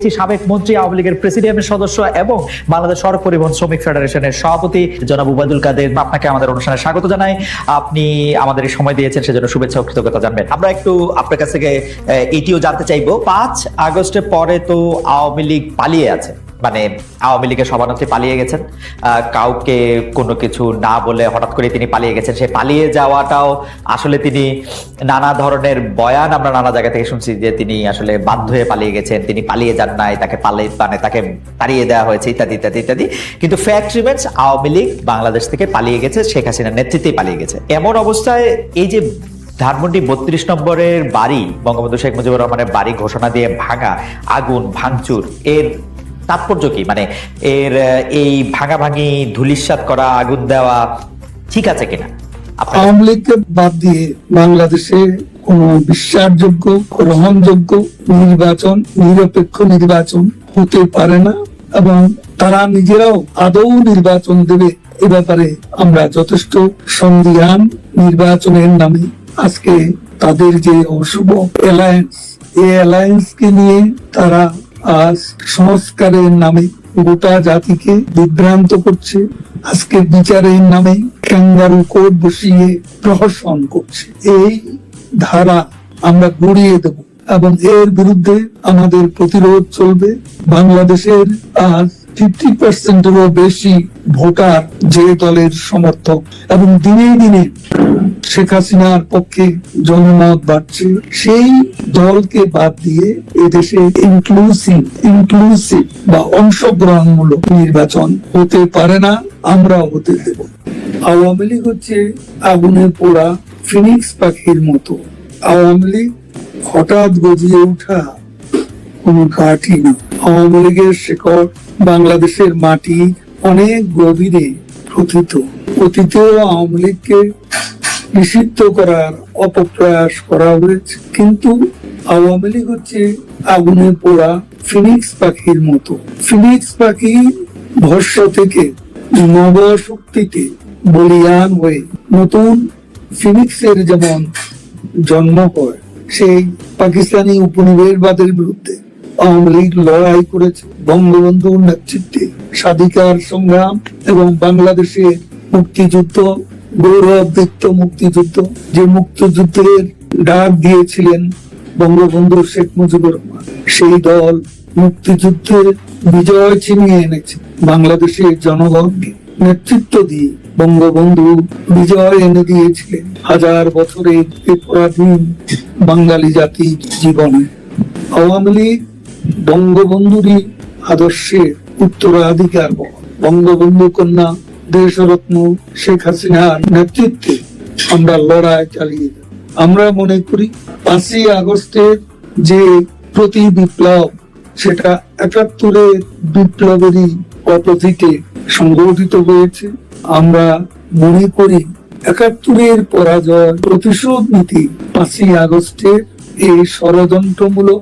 সাবেক মন্ত্রী আওয়ামী লীগের প্রেসিডিয়ামের সদস্য এবং বাংলাদেশ সড়ক পরিবহন শ্রমিক ফেডারেশনের সভাপতি। জনাব উবায়দুল কাদের, আপনাকে আমাদের অনুষ্ঠানে স্বাগত জানাই। আপনি আমাদের সময় দিয়েছেন, সেজন্য শুভেচ্ছা ও কৃতজ্ঞতা জানবেন। আমরা একটু আপনার কাছ থেকে এটিও জানতে চাইব। পাঁচ আগস্টের পরে তো আওয়ামী লীগ পালিয়ে আছে। মানে আওয়ামী লীগের সভানেত্রী পালিয়ে গেছেন। কাউকে কোনো কিছু না বলে হঠাৎ করে তিনি পালিয়ে গেছেন। সে পালিয়ে যাওয়াটাও আসলে তিনি নানা ধরনের বয়ান আমরা নানা জায়গা থেকে শুনছি যে তিনি আসলে বাধ্য হয়ে পালিয়ে গেছেন। তিনি পালিয়ে যান নাই, তাকে পালিয়ে মানে তাকে তাড়িয়ে দেওয়া হয়েছে, ইত্যাদি ইত্যাদি ইত্যাদি। কিন্তু ফ্যাক্ট রিমেন্স আওয়ামী লীগ বাংলাদেশ থেকে পালিয়ে গেছে, শেখ হাসিনার নেতৃত্বেই পালিয়ে গেছে। এমন অবস্থায় এই যে ধানমন্ডি বত্রিশ নম্বরের বাড়ি, বঙ্গবন্ধু শেখ মুজিবুর রহমানের বাড়ি ঘোষণা দিয়ে ভাঙা, আগুন, ভাঙচুর, এর তাৎপর্য কি? মানে এর এই ভাঙাভাঙি ধুলিস্বাদ করা, আগুন দেওয়া ঠিক আছে কিনা? আওয়ামী লীগকে বাদ দিয়ে বাংলাদেশে কোন বিশ্বাসযোগ্য, গ্রহণযোগ্য নির্বাচন, নিরপেক্ষ নির্বাচন হতে পারে না এবং তারা নিজেরাও আদৌ নির্বাচন দেবে এ ব্যাপারে আমরা যথেষ্ট সন্দিহান নির্বাচনের নামে আজকে তাদের যে অশুভ অ্যালায়েন্স এই অ্যালায়েন্সকে নিয়ে তারা সংস্কারের নামে গোটা জাতিকে বিভ্রান্ত করছে। আজকে বিচারের নামে ক্যাঙ্গারু কোর্ট বসিয়ে প্রহসন করছে। এই ধারা আমরা গড়িয়ে দেব এবং এর বিরুদ্ধে আমাদের প্রতিরোধ চলবে। বাংলাদেশের আজ ফিফটি পার্সেন্টেরও বেশি ভোটার যে দলের সমর্থক এবং দিনে দিনে শেখ হাসিনার পক্ষে জনমত বাড়ছে। সেই দলকে বাদ দিয়ে এদেশে ইনক্লুসিভ ইনক্লুসিভ বা অংশগ্রহণমূলক নির্বাচন হতে পারে না আমরা হতে দেব। আওয়ামী লীগ হচ্ছে আগুনে পোড়া ফিনিক্স পাখির মতো। আওয়ামী লীগ হঠাৎ গজিয়ে ওঠা কোন ঘাটই না। আওয়ামী লীগের শেকড় বাংলাদেশের মাটি অনেক গভীরে প্রথিত। অতীতেও আওয়ামী লীগকে নিষিদ্ধ করার অপপ্রয়াস করা হয়েছে। কিন্তু আওয়ামী লীগ হচ্ছে আগুনে পোড়া ফিনিক্স পাখির মতো। ফিনিক্স পাখি ভস্য থেকে নব শক্তিতে বলিয়ান হয়ে নতুন ফিনিক্সের যেমন জন্ম হয়, সেই পাকিস্তানি উপনিবেশবাদের বিরুদ্ধে আওয়ামী লীগ লড়াই করেছে। বঙ্গবন্ধুর নেতৃত্বে স্বাধিকার সংগ্রাম এবং বাংলাদেশের মুক্তিযুদ্ধ গৌরবদীপ্ত মুক্তিযুদ্ধ, যে মুক্তিযুদ্ধের ডাক দিয়েছিলেন বঙ্গবন্ধু শেখ মুজিবুর রহমান, সেই দল মুক্তিযুদ্ধের বিজয় ছিনিয়ে এনেছে বাংলাদেশের জনগণকে নেতৃত্ব দিয়ে বঙ্গবন্ধু বিজয় এনে দিয়েছিলেন হাজার বছরের বাঙালি জাতির জীবনে। আওয়ামী লীগ বঙ্গবন্ধুরই আদর্শের উত্তরাধিকার বঙ্গবন্ধু কন্যা দেশরত্ন শেখ হাসিনার নেতৃত্বে আমরা লড়াই চালিয়ে। আমরা মনে করি পাঁচই আগস্টের যে প্রতি বিপ্লব, সেটা একাত্তরের বিপ্লবেরই অপোজিটে সংগঠিত হয়েছে আমরা মনে করি একাত্তরের পরাজয় প্রতিশোধ নীতি পাঁচই আগস্টের এই ষড়যন্ত্রমূলক